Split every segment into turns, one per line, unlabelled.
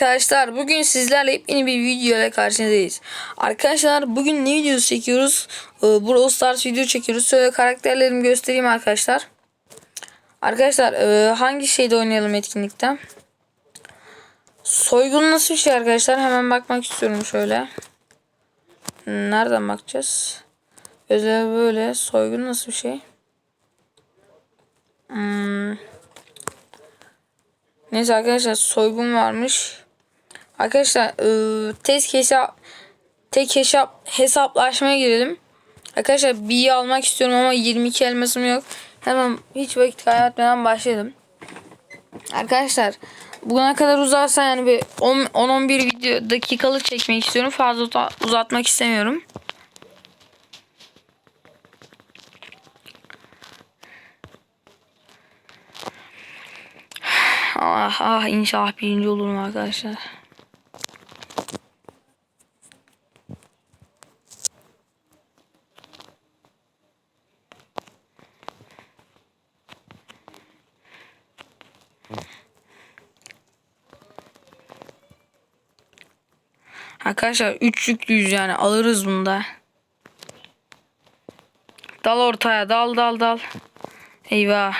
Arkadaşlar bugün sizlerle yeni bir video ile karşınızdayız. Arkadaşlar bugün ne videosu çekiyoruz? Ee, Brawl Stars video çekiyoruz. Şöyle karakterlerimi göstereyim arkadaşlar. Arkadaşlar e, hangi şeyde oynayalım etkinlikte? Soygun nasıl bir şey arkadaşlar? Hemen bakmak istiyorum şöyle. Nereden bakacağız? Özel böyle. Soygun nasıl bir şey? Hmm. Neyse arkadaşlar soygun varmış. Arkadaşlar ıı, tek hesap tek hesap hesaplaşmaya girelim. Arkadaşlar bir almak istiyorum ama 22 elmasım yok. Hemen hiç vakit kaybetmeden başlayalım. Arkadaşlar bugüne kadar uzarsa yani bir 10-11 video dakikalık çekmek istiyorum. Fazla uza- uzatmak istemiyorum. Ah ah inşallah birinci olurum arkadaşlar. Arkadaşlar 3 yüklüyüz yani alırız bunda. Dal ortaya dal dal dal. Eyvah.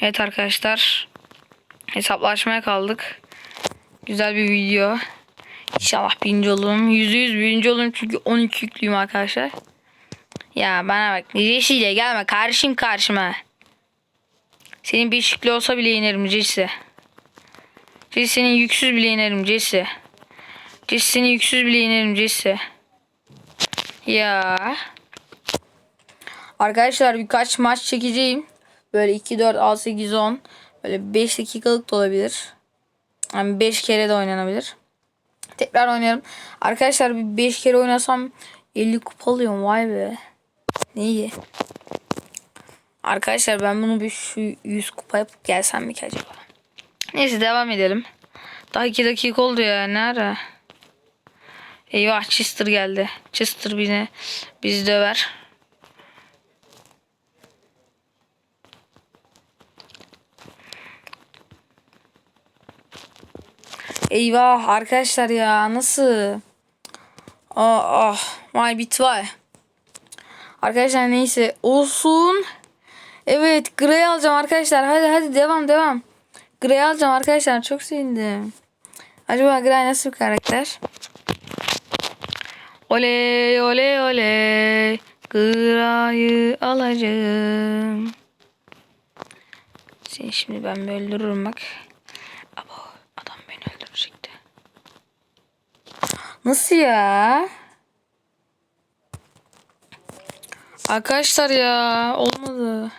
Evet arkadaşlar. Hesaplaşmaya kaldık. Güzel bir video. İnşallah birinci olurum. Yüzde yüz birinci olurum çünkü 12 yüklüyüm arkadaşlar. Ya bana bak. Jesse gelme. Karşım karşıma. Senin bir şıklı olsa bile inerim Jesse. Jesse senin yüksüz bile inerim Jesse. Jesse senin yüksüz bile inerim Jesse. Ya. Arkadaşlar birkaç maç çekeceğim. Böyle 2, 4, 6, 8, 10. Böyle 5 dakikalık da olabilir. Yani 5 kere de oynanabilir. Tekrar oynayalım. Arkadaşlar bir 5 kere oynasam 50 kupa alıyorum. Vay be. Ne. Arkadaşlar ben bunu bir şu 100 kupa yapıp gelsem mi ki acaba? Neyse devam edelim. Daha 2 dakika oldu ya. Ne ara? Eyvah Chester geldi. Chester bizi, bizi döver. Eyvah arkadaşlar ya nasıl? Ah ah my bit var. Arkadaşlar neyse olsun. Evet Grey alacağım arkadaşlar. Hadi hadi devam devam. Grey alacağım arkadaşlar. Çok sevindim. Acaba Grey nasıl bir karakter? Oley oley oley. Grey'i alacağım. Seni şimdi ben bir öldürürüm bak. Abo adam beni öldürecekti. Nasıl ya? Arkadaşlar ya olmadı.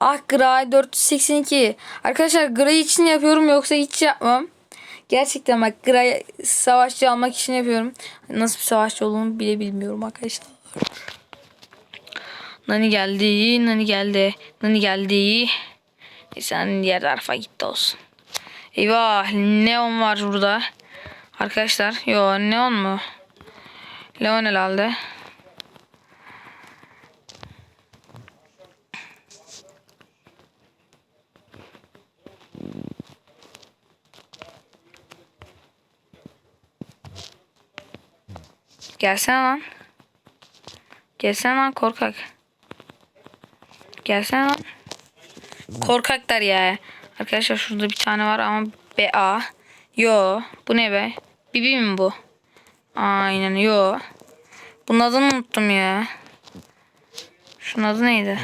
Ah Gray 482. Arkadaşlar Gray için yapıyorum yoksa hiç yapmam. Gerçekten bak Gray savaşçı almak için yapıyorum. Nasıl bir savaşçı olduğumu bile bilmiyorum arkadaşlar. Nani geldi, Nani geldi, Nani geldi. Neyse Nani diğer tarafa gitti olsun. Eyvah Neon var burada. Arkadaşlar yo Neon mu? Leon herhalde. Gelsene lan. Gelsene lan korkak. Gelsene lan. Korkaklar ya. Arkadaşlar şurada bir tane var ama BA. Yo. Bu ne be? Bibi mi bu? Aynen yo. Bunun adını unuttum ya. Şunun adı neydi?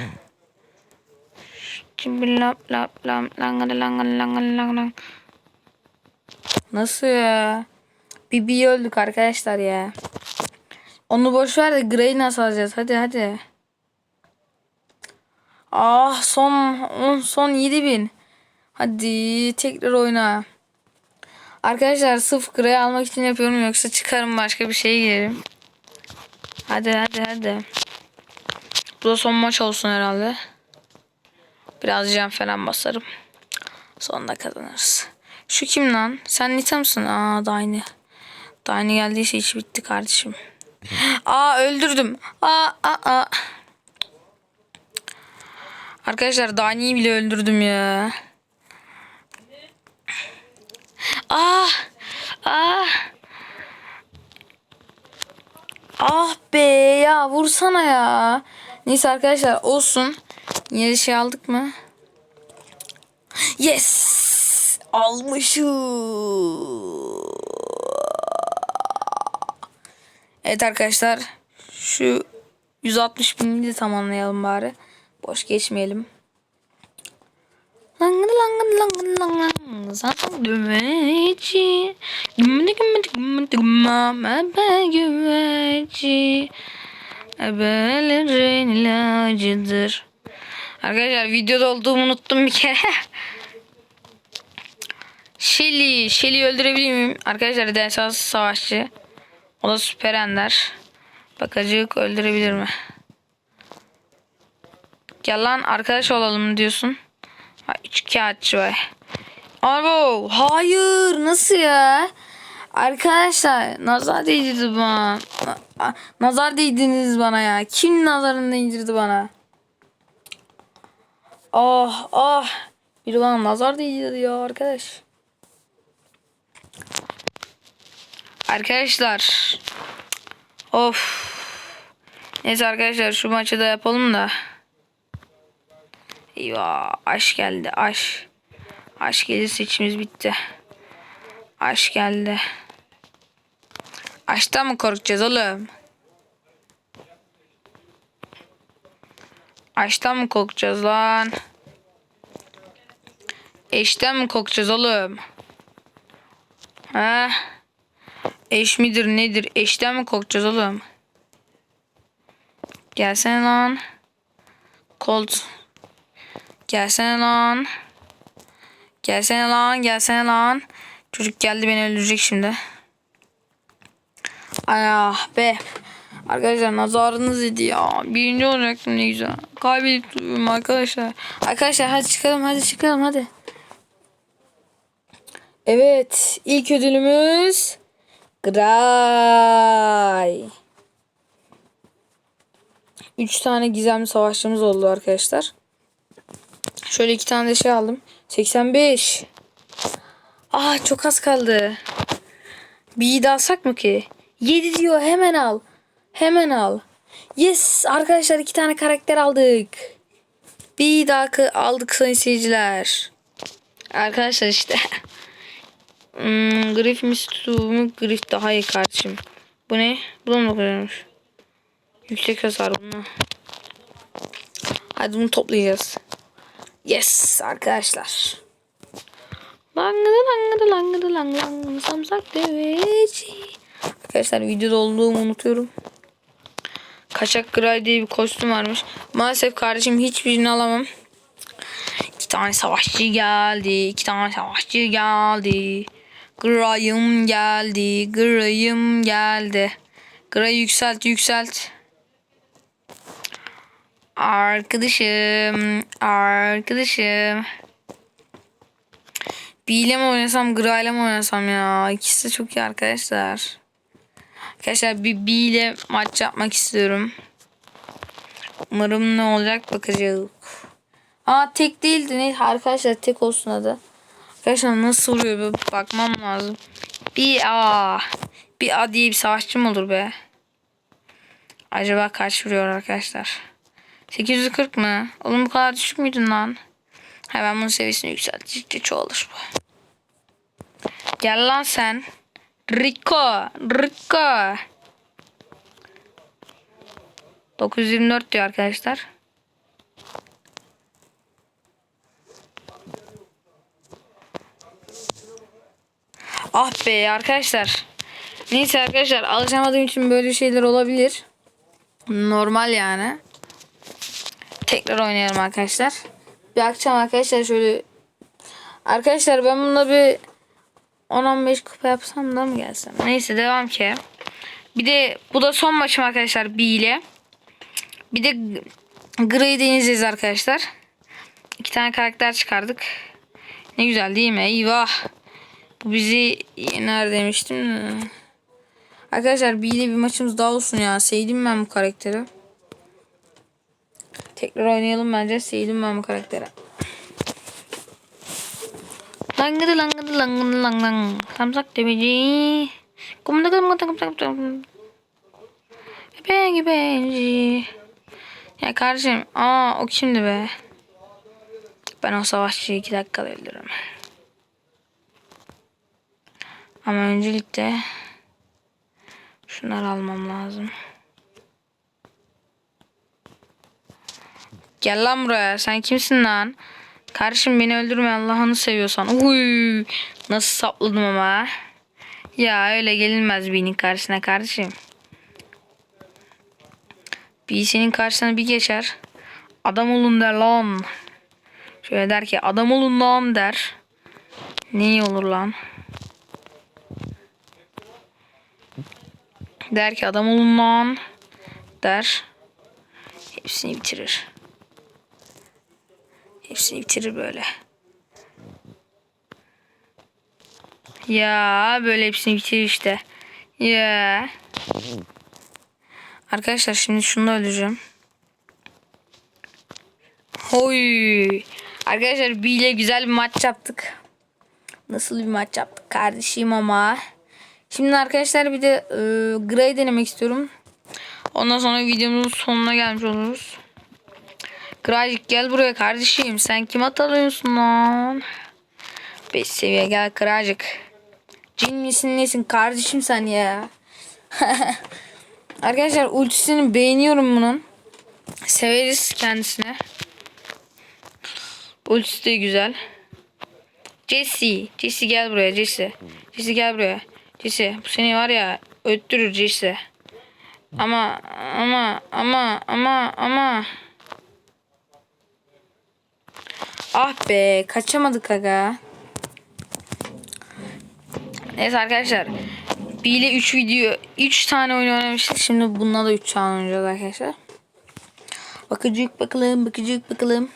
Cimbil lap lap lap langalı langalı langalı langalı. Nasıl ya? Bibi'yi öldük arkadaşlar ya. Onu boş ver de Grey'i nasıl alacağız? Hadi hadi. Ah son son 7000. Hadi tekrar oyna. Arkadaşlar sırf Grey almak için yapıyorum yoksa çıkarım başka bir şeye girerim. Hadi hadi hadi. Bu da son maç olsun herhalde. Biraz can falan basarım. Sonunda kazanırız. Şu kim lan? Sen Nita mısın? Aa Dayne. Dayne geldiyse iş bitti kardeşim. Aa öldürdüm. Aa aa aa. Arkadaşlar Dani'yi bile öldürdüm ya. Ah! Ah! Ah be ya vursana ya. Neyse arkadaşlar olsun. De şey aldık mı? Yes! Almışım. Evet arkadaşlar. Şu 160 bini de tamamlayalım bari. Boş geçmeyelim. Langır langır langır langır Zaten güveci Gümüdü gümüdü gümüdü gümüdü güveci Ebelerin ilacıdır Arkadaşlar videoda olduğumu unuttum bir kere Shelly Shelly'yi öldürebilir miyim? Arkadaşlar Densas savaşçı O da süper ender Bakacık öldürebilir mi? Gel lan arkadaş olalım diyorsun. Ha, üç kağıtçı var. Abo hayır nasıl ya? Arkadaşlar nazar değdirdi bana. Na- Nazar değdiniz bana ya. Kim nazarını değdirdi bana? Ah ah. Biri bana nazar değdirdi ya arkadaş. Arkadaşlar. Of. Neyse arkadaşlar şu maçı da yapalım da. Eyvah aş geldi aş. Aş gelirse içimiz bitti. Aş geldi. Aştan mı korkacağız oğlum? Aştan mı korkacağız lan? Eşten mi korkacağız oğlum? Ha? Eş midir nedir? Eşten mi korkacağız oğlum? Gelsene lan. Colt. Gelsene lan. Gelsene lan. Gelsene lan. Çocuk geldi beni öldürecek şimdi. Ay ah be. Arkadaşlar nazarınız idi ya. Birinci olacaktım ne güzel. Duruyorum arkadaşlar. Arkadaşlar hadi çıkalım hadi çıkalım hadi. Evet ilk ödülümüz Gray. 3 tane gizemli savaşçımız oldu arkadaşlar. Şöyle iki tane de şey aldım. 85. Aa çok az kaldı. Bir de alsak mı ki? 7 diyor hemen al. Hemen al. Yes arkadaşlar iki tane karakter aldık. Bir daha aldık sayın seyirciler. Arkadaşlar işte. hmm, Griff mi Stu mu? Griff daha iyi kardeşim. Bu ne? Bu da mı? Yüksek hasar bunu. Hadi bunu toplayacağız. Yes arkadaşlar. Langıdı langıdı langıdı lang lang samsak deveci. Arkadaşlar videoda olduğumu unutuyorum. Kaçak Gray diye bir kostüm varmış. Maalesef kardeşim hiçbirini alamam. İki tane savaşçı geldi. iki tane savaşçı geldi. Gray'ım geldi. Gray'ım geldi. Gray yükselt yükselt. Arkadaşım. Arkadaşım. B ile mi oynasam Gra ile mi oynasam ya? İkisi de çok iyi arkadaşlar. Arkadaşlar bir B maç yapmak istiyorum. Umarım ne olacak bakacağız. Aa tek değildi. Ne? Arkadaşlar tek olsun adı. Arkadaşlar nasıl vuruyor bir bakmam lazım. Bir A. Bir A diye bir savaşçı mı olur be? Acaba kaç vuruyor arkadaşlar? 840 mı? Oğlum bu kadar düşük müydün lan? Ha ben bunun seviyesini yükselttikçe çoğalır bu. Gel lan sen. Rico. Rico. 924 diyor arkadaşlar. Ah be arkadaşlar. Neyse arkadaşlar alışamadığım için böyle şeyler olabilir. Normal yani. Tekrar oynayalım arkadaşlar. Bir akşam arkadaşlar şöyle Arkadaşlar ben bununla bir 10-15 kupa yapsam da mı gelsem? Neyse devam ki. Bir de bu da son maçım arkadaşlar B ile. Bir de Gray'i deneyeceğiz arkadaşlar. İki tane karakter çıkardık. Ne güzel değil mi? Eyvah. Bu bizi yener demiştim. Arkadaşlar B ile bir maçımız daha olsun ya. Sevdim ben bu karakteri. Tekrar oynayalım bence. Sevdim ben bu karakteri. Langıdı langıdı langıdı lang lang. Samsak demeci. Kumda kumda kumda kumda. Bengi bengi. Ya kardeşim. Aa o kimdi be? Ben o savaşçıyı iki dakikada öldürürüm. Ama öncelikle şunları almam lazım. Gel lan buraya. Sen kimsin lan? Kardeşim beni öldürme Allah'ını seviyorsan. Uy, nasıl sapladım ama. Ya öyle gelinmez birinin karşısına kardeşim. Bir senin karşısına bir geçer. Adam olun der lan. Şöyle der ki adam olun lan der. Ne iyi olur lan. Der ki adam olun lan der. Hepsini bitirir. Hepsini bitirir böyle. Ya böyle hepsini bitirir işte. Ya. Arkadaşlar şimdi şunu da öldüreceğim. Hoy. Arkadaşlar bir ile güzel bir maç yaptık. Nasıl bir maç yaptık kardeşim ama. Şimdi arkadaşlar bir de e, Grey denemek istiyorum. Ondan sonra videomuzun sonuna gelmiş oluruz. Kralcık gel buraya kardeşim. Sen kim atalıyorsun lan? 5 seviye gel kralcık. Cin misin nesin kardeşim sen ya. Arkadaşlar ultisini beğeniyorum bunun. Severiz kendisine. Ultisi de güzel. Jesse. Jesse gel buraya Jesse. Jesse gel buraya. Jesse bu seni var ya öttürür Jesse. Ama ama ama ama ama. Ah be kaçamadık aga. Neyse arkadaşlar. 1 ile 3 video 3 tane oyun oynamıştık. Şimdi bununla da 3 tane oynayacağız arkadaşlar. Bakıcık bakalım bakıcık bakalım.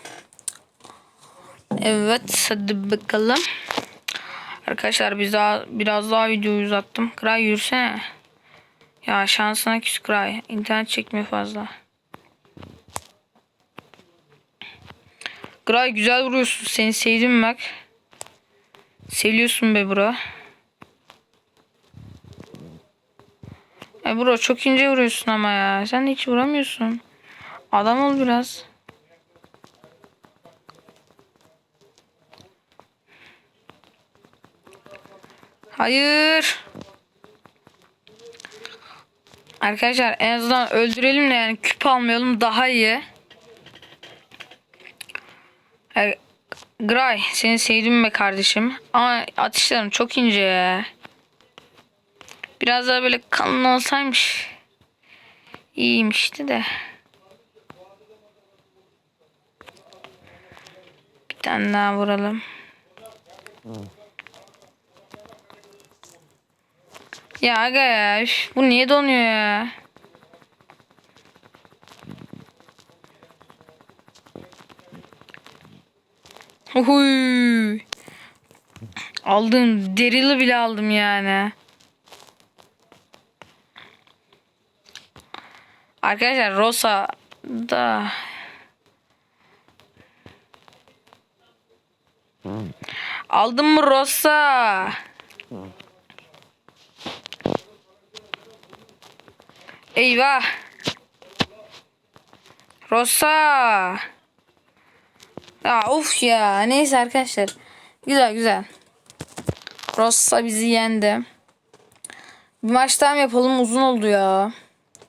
Evet hadi bakalım. Arkadaşlar biz daha biraz daha videoyu uzattım. Kray yürüsene. Ya şansına küs Kray. İnternet çekmiyor fazla. Kray güzel vuruyorsun. Seni sevdim bak. Seviyorsun be bro. E bro çok ince vuruyorsun ama ya. Sen hiç vuramıyorsun. Adam ol biraz. Hayır. Arkadaşlar en azından öldürelim de yani küp almayalım daha iyi. E, Gray seni sevdim be kardeşim. Ama atışların çok ince ya. Biraz daha böyle kalın olsaymış. İyiymişti de. Bir tane daha vuralım. Ya aga ya üf, bu niye donuyor ya? Huy. Aldım. Derili bile aldım yani. Arkadaşlar Rosa da Aldın mı Rosa? Eyvah. Rosa. Ya of ya. Neyse arkadaşlar. Güzel güzel. Rosa bizi yendi. Bir maç daha mı yapalım? Uzun oldu ya.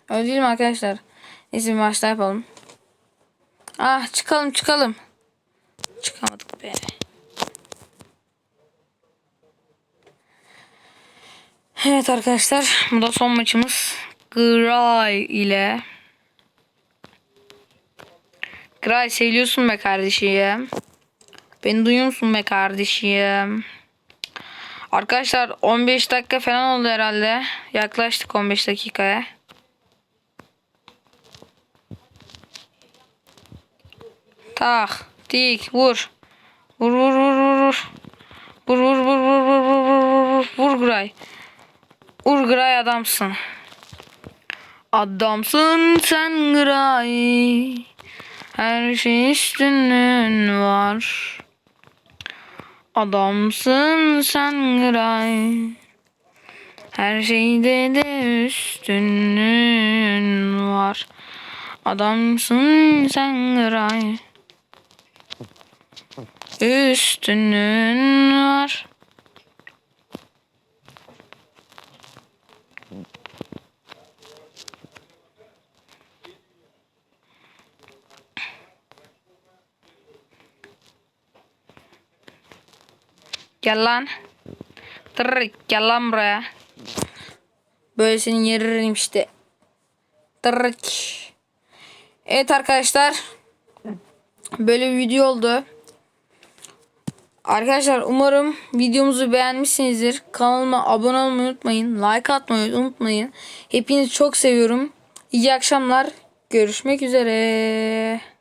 Öyle değil mi arkadaşlar? Neyse bir maç daha yapalım. Ah çıkalım çıkalım. Çıkamadık be. Evet arkadaşlar. Bu da son maçımız. Gray ile. Gray seviyorsun be kardeşim. Beni duyuyor musun be kardeşim? Arkadaşlar 15 dakika falan oldu herhalde. Yaklaştık 15 dakikaya. Tak, dik, vur. Vur vur vur vur vur. Vur vur vur vur vur vur vur vur vur Gray. Vur Gray adamsın. Adamsın sen Gray. Her şey üstünün var. Adamsın sen Gray. Her şeyde de üstünün var. Adamsın sen Gray. Üstünün var. Gel lan. Tırrık gel lan buraya. Böyle senin yeririm işte. Tırrık. Evet arkadaşlar. Böyle bir video oldu. Arkadaşlar umarım videomuzu beğenmişsinizdir. Kanalıma abone olmayı unutmayın. Like atmayı unutmayın. Hepinizi çok seviyorum. İyi akşamlar. Görüşmek üzere.